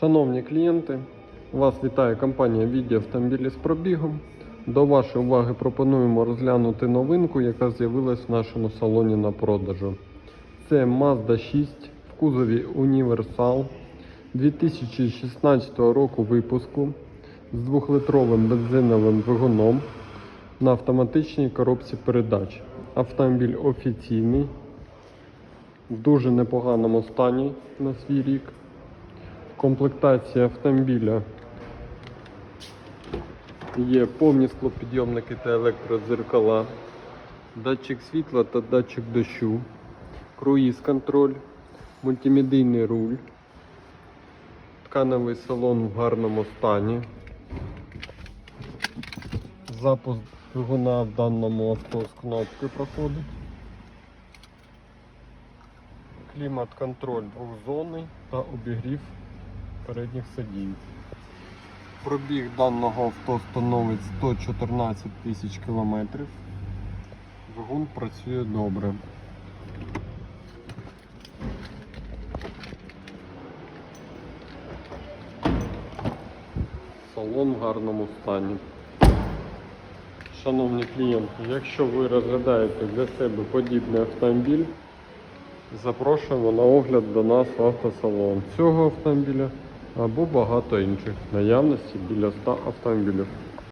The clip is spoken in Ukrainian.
Шановні клієнти, вас вітає компанія Віді автомобілі з пробігом. До вашої уваги пропонуємо розглянути новинку, яка з'явилась в нашому салоні на продажу. Це Mazda 6 в кузові Універсал 2016 року випуску з 2-литровим бензиновим двигуном на автоматичній коробці передач. Автомобіль офіційний, в дуже непоганому стані на свій рік. Комплектація автомобіля є повні склопідйомники та електрозеркала, датчик світла та датчик дощу, круїз контроль, мультимедійний руль, тканевий салон в гарному стані. Запуск двигуна в даному авто з кнопки проходить. Клімат-контроль двохзонний та обігрів передніх сидінь. Пробіг даного авто становить 114 тисяч кілометрів. Двигун працює добре. Салон в гарному стані. Шановні клієнти, якщо ви розглядаєте для себе подібний автомобіль, запрошуємо на огляд до нас в автосалон цього автомобіля або багато інших. Наявності біля 100 автомобілів.